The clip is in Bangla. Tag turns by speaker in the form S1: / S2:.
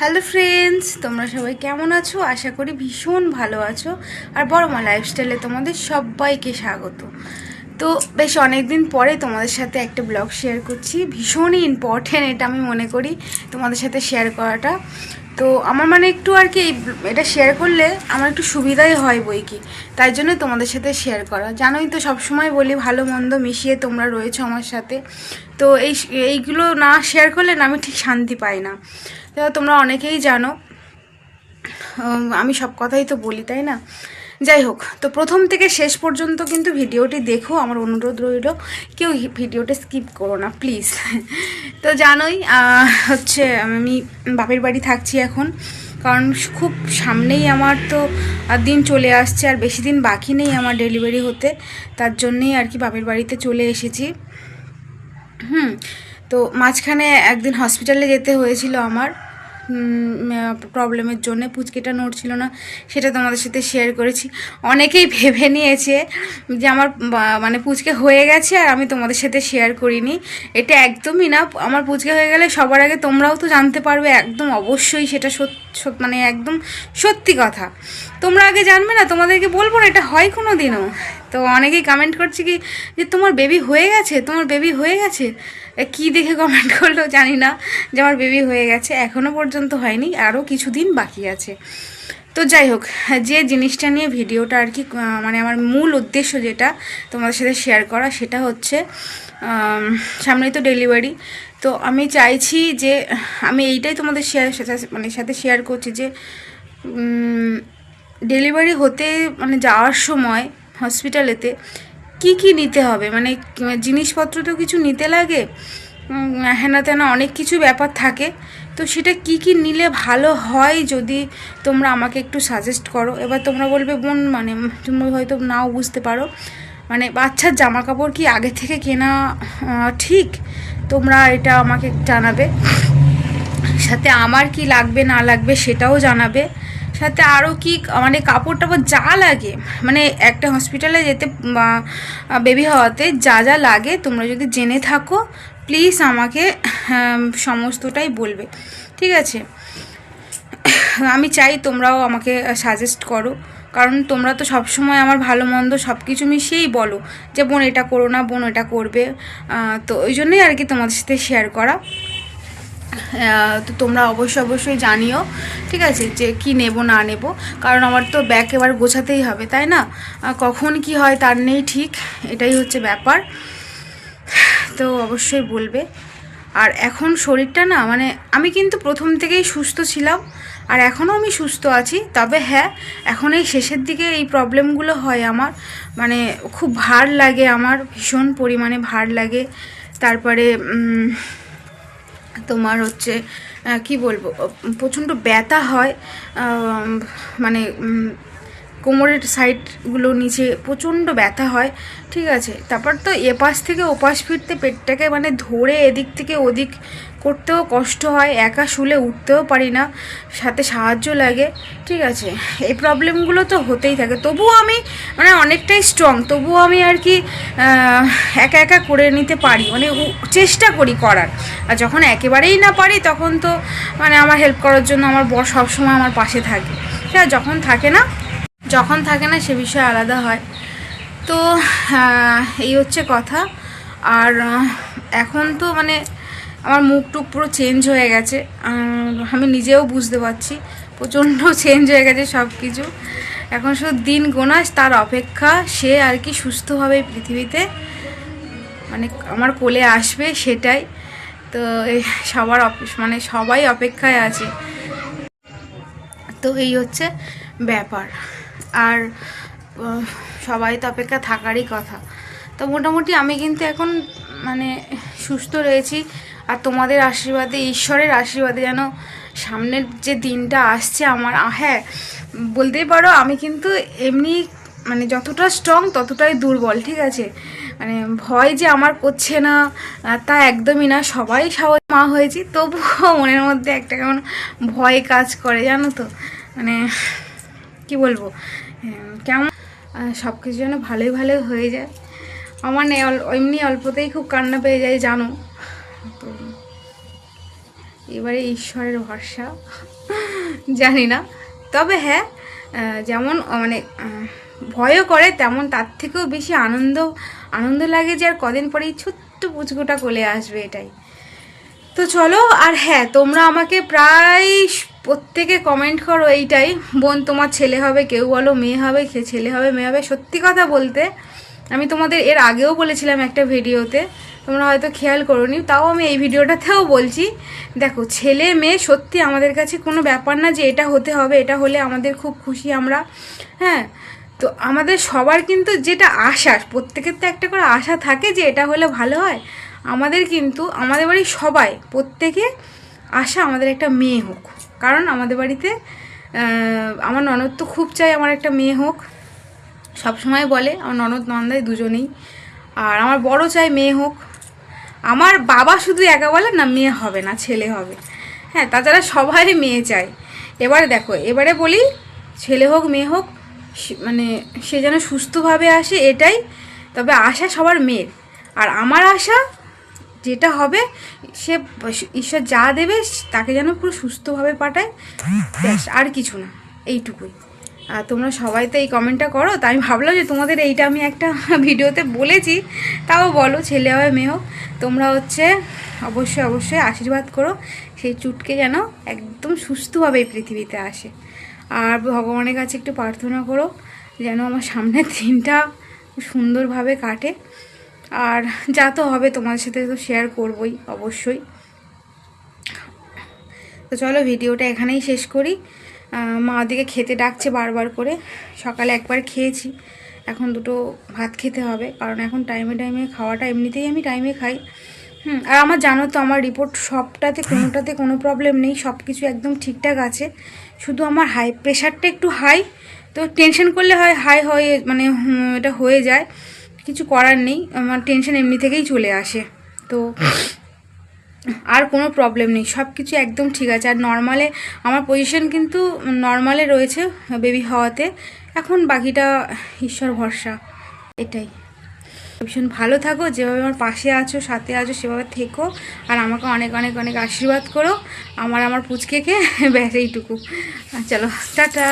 S1: হ্যালো ফ্রেন্ডস তোমরা সবাই কেমন আছো? আশা করি ভীষণ ভালো আছো। আর বড় মা লাইফস্টাইলে তোমাদের সবাইকে স্বাগত। তো বেশ অনেক দিন পরে তোমাদের সাথে একটা ব্লগ শেয়ার করছি। ভীষণই ইম্পর্টেন্ট এটা আমি মনে করি তোমাদের সাথে শেয়ার করাটা। তো আমার মানে একটু আর কি এটা শেয়ার করলে আমার একটু সুবিধাই হয় বই কি। তাই জন্য তোমাদের সাথে শেয়ার করা। জানোই তো সবসময় বলি, ভালো মন্দ মিশিয়ে তোমরা রয়েছো আমার সাথে। তো এই এইগুলো না শেয়ার করলে না আমি ঠিক শান্তি পাই না। তোমরা অনেকেই জানো আমি সব কথাই তো বলি, তাই না? যাই হোক, তো প্রথম থেকে শেষ পর্যন্ত কিন্তু ভিডিওটি দেখো, আমার অনুরোধ রইল। কেউ ভিডিওটা স্কিপ করো না প্লিজ তো জানোই হচ্ছে আমি বাপের বাড়ি থাকছি এখন, কারণ খুব সামনেই আমার তো দিন চলে আসছে, আর বেশি দিন বাকি নেই আমার ডেলিভারি হতে, তার জন্যেই আর কি বাপের বাড়িতে চলে এসেছি। হুম, তো মাঝখানে একদিন হসপিটালে যেতে হয়েছিল আমার। প্রবলেমের জন্য পুচকেটা নড়ছিল না, সেটা তোমাদের সাথে শেয়ার করেছি। অনেকেই ভেবে নিয়েছে যে আমার মানে পুচকে হয়ে গেছে আর আমি তোমাদের সাথে শেয়ার করিনি। এটা একদমই না, আমার পুচকে হয়ে গেলে সবার আগে তোমরাও তো জানতে পারবে, একদম অবশ্যই সেটা সত- সত- মানে একদম সত্যি কথা। তোমরা আগে জানবে না, তোমাদেরকে বলব না, এটা হয় কোনো দিনও তো অনেকেই কমেন্ট করছে কি, যে তোমার বেবি হয়ে গেছে, তোমার বেবি হয়ে গেছে। কি দেখে কমেন্ট করল জানি না, যে আমার বেবি হয়ে গেছে এখনও পর্যন্ত হয়নি আরও কিছুদিন বাকি আছে। তো যাই হোক, যে জিনিসটা নিয়ে ভিডিওটা আর কি মানে আমার মূল উদ্দেশ্য যেটা তোমাদের সাথে শেয়ার করা, সেটা হচ্ছে সামনেই তো ডেলিভারি তো আমি চাইছি যে, আমি এইটাই তোমাদের শেয়ার সাথে মানে সাথে শেয়ার করছি যে ডেলিভারি হতে মানে যাওয়ার সময় হসপিটালেতে কি কি নিতে হবে? মানে জিনিসপত্র তো কিছু নিতে লাগে হেনা তেনা অনেক কিছু ব্যাপার থাকে। তো সেটা কি কি নিলে ভালো হয় যদি তোমরা আমাকে একটু সাজেস্ট করো? এবার তোমরা বলবে, বোন মানে তুমি হয়তো নাও বুঝতে পারো। মানে বাচ্চার জামা কাপড় কি আগে থেকে কেনা ঠিক? তোমরা এটা আমাকে জানাবে। সাথে আমার কি লাগবে, না লাগবে সেটাও জানাবে। সাথে আরও কি মানে কাপড় টাপড় যা লাগে মানে একটা হসপিটালে যেতে বেবি হওয়াতে যা যা লাগে তোমরা যদি জেনে থাকো প্লিজ আমাকে সমস্তটাই বলবে। ঠিক আছে? আমি চাই তোমরাও আমাকে সাজেস্ট করো। কারণ তোমরা তো সবসময় আমার ভালো মন্দ সব কিছু মিশিয়েই বলো যে, বোন, এটা করো না, বোন এটা করবে। তো ওই জন্যই আর কি তোমাদের সাথে শেয়ার করা। তো তোমরা অবশ্যই অবশ্যই জানিও, ঠিক আছে, যে কি নেব, না নেব। কারণ আমার তো ব্যাগ এবার গোছাতেই হবে, তাই না? কখন কি হয় তার নেই ঠিক, এটাই হচ্ছে ব্যাপার। তো অবশ্যই বলবে। আর এখন শরীরটা না মানে আমি কিন্তু প্রথম থেকেই সুস্থ ছিলাম, আর এখনও আমি সুস্থ আছি। তবে হ্যাঁ এখন এই শেষের দিকে এই প্রবলেমগুলো হয় আমার। মানে খুব ভার লাগে আমার, ভীষণ পরিমাণে ভার লাগে। তারপরে তোমার হচ্ছে কি বলব প্রচণ্ড ব্যথা হয় মানে কোমরের সাইডগুলো নিচে প্রচণ্ড ব্যথা হয়, ঠিক আছে? তারপর তো এপাশ থেকে ওপাশ ফিরতে পেটটাকে মানে ধরে এদিক থেকে ওদিক করতেও কষ্ট হয়, একা শুলে উঠতেও পারি না, সাথে সাহায্য লাগে, ঠিক আছে? এই প্রবলেমগুলো তো হতেই থাকে। তবুও আমি মানে অনেকটাই স্ট্রং তবুও আমি আর কি একা একা করে নিতে পারি মানে চেষ্টা করি করার। আর যখন একেবারেই না পারি, তখন তো মানে আমার হেল্প করার জন্য আমার বর সবসময় আমার পাশে থাকে। হ্যাঁ যখন থাকে না যখন থাকে না সে বিষয়ে আলাদা হয়। তো এই হচ্ছে কথা। আর এখন তো মানে আমার মুখ টুক পুরো চেঞ্জ হয়ে গেছে। আমি নিজেও বুঝতে পারছি, প্রচণ্ড চেঞ্জ হয়ে গেছে সব কিছু এখন শুধু দিন গোনাস, তার অপেক্ষা সে আর কি সুস্থভাবে পৃথিবীতে। মানে আমার কোলে আসবে সেটাই। তো সবার মানে সবাই অপেক্ষায় আছে। তো, এই হচ্ছে ব্যাপার। আর সবাই তো অপেক্ষা থাকারই কথা। তো মোটামুটি আমি কিন্তু এখন মানে সুস্থ রয়েছি। আর তোমাদের আশীর্বাদে, ঈশ্বরের আশীর্বাদে যেন সামনের যে দিনটা আসছে আমার হ্যাঁ বলতেই পারো আমি কিন্তু এমনি মানে যতটা স্ট্রং ততটাই দুর্বল, ঠিক আছে? মানে ভয় যে আমার করছে না তা একদমই না। সবাই সাহস মা হয়েছি, তবুও মনের মধ্যে একটা কেমন ভয় কাজ করে, জানো তো? মানে কি বলব? কেমন? সব কিছু যেন ভালোই ভালোই হয়ে যায়। আমার নে এমনি অল্পতেই খুব কান্না পেয়ে যায়, জানো? তো এবারে ঈশ্বরের ভরসা। জানি না। তবে হ্যাঁ যেমন মানে ভয়ও করে, তেমন তার থেকেও বেশি আনন্দ আনন্দ লাগে যে আর কদিন পরেই ছোট্ট পুচকুটা কোলে আসবে এটাই। তো চলো, আর হ্যাঁ তোমরা আমাকে প্রায় প্রত্যেকে কমেন্ট করো এইটাই। বোন, তোমার ছেলে হবে, কেউ বলো মেয়ে হবে, কে ছেলে হবে, মেয়ে হবে, সত্যি কথা বলতে, আমি তোমাদের এর আগেও বলেছিলাম একটা ভিডিওতে, তোমরা হয়তো খেয়াল করোনি, তাও আমি এই ভিডিওটাতেও বলছি। দেখো, ছেলে, মেয়ে সত্যি আমাদের কাছে কোনো ব্যাপার না যে এটা হতে হবে, এটা হলে আমাদের খুব খুশি আমরা হ্যাঁ? তো আমাদের সবার কিন্তু যেটা আশা, প্রত্যেকের তো একটা করে আশা থাকে যে এটা হলে ভালো হয়। আমাদের কিন্তু, আমাদের বাড়ির সবাই, প্রত্যেকে আশা আমাদের একটা মেয়ে হোক। কারণ আমাদের বাড়িতে আমার ননদ তো খুব চাই আমার একটা মেয়ে হোক। সব সময় বলে, আমার ননদ নন্দাই দুজনেই। আর আমার বড় চাই মেয়ে হোক। আমার বাবা শুধু একা বলে না, মেয়ে হবে না, ছেলে হবে। হ্যাঁ তাছাড়া সবাই মেয়ে চায়। এবারে দেখো, এবারে বলি, ছেলে হোক, মেয়ে হোক মানে সে যেন সুস্থভাবে আসে, এটাই। তবে আশা সবার মেয়ের। আর আমার আশা যেটা হবে, সে ঈশ্বর যা দেবে, তাকে যেন পুরো সুস্থভাবে পাঠায়। ব্যাস, আর কিছু না, এইটুকুই। আর তোমরা সবাই তো এই কমেন্টটা করো তাই আমি ভাবলাম যে তোমাদের এইটা আমি একটা ভিডিওতে বলেছি, তাও বলো, ছেলে হয় মেয়ে হোক, তোমরা হচ্ছে অবশ্যই অবশ্যই আশীর্বাদ করো, সেই চুটকে যেন একদম সুস্থভাবে এই পৃথিবীতে আসে। আর ভগবানের কাছে একটু প্রার্থনা করো, যেন আমার সামনের দিনটা সুন্দরভাবে কাটে। আর যা তো হবে তোমাদের সাথে তো শেয়ার করবই, অবশ্যই। তো চলো ভিডিওটা এখানেই শেষ করি। মা ওদিকে খেতে ডাকছে বারবার করে। সকালে একবার খেয়েছি, এখন দুটো ভাত খেতে হবে, কারণ এখন টাইমে টাইমে খাওয়াটা এমনিতেই আমি টাইমে খাই। হুম, আর আমার জানো তো, আমার রিপোর্ট সবটাতে, কোনোটাতে কোনো প্রবলেম নেই সব কিছু একদম ঠিকঠাক আছে। শুধু আমার হাই প্রেশারটা একটু হাই তো টেনশন করলে হয় হাই হয়ে মানে এটা হয়ে যায়। কিছু করার নেই, আমার টেনশন এমনি থেকেই চলে আসে। তো আর কোনো প্রবলেম নেই সব কিছু একদম ঠিক আছে। আর নর্মালে আমার পজিশন কিন্তু নর্মালে রয়েছে বেবি হওয়াতে, এখন বাকিটা ঈশ্বর ভরসা, এটাই। ভীষণ ভালো থাকো, যেভাবে আমার পাশে আছো, সাথে আছো, সেভাবে থেকো, আর আমাকে অনেক অনেক অনেক আশীর্বাদ করো। আমার আমার পুচকেকে, ব্যাস এইটুকু। চলো, টাটা।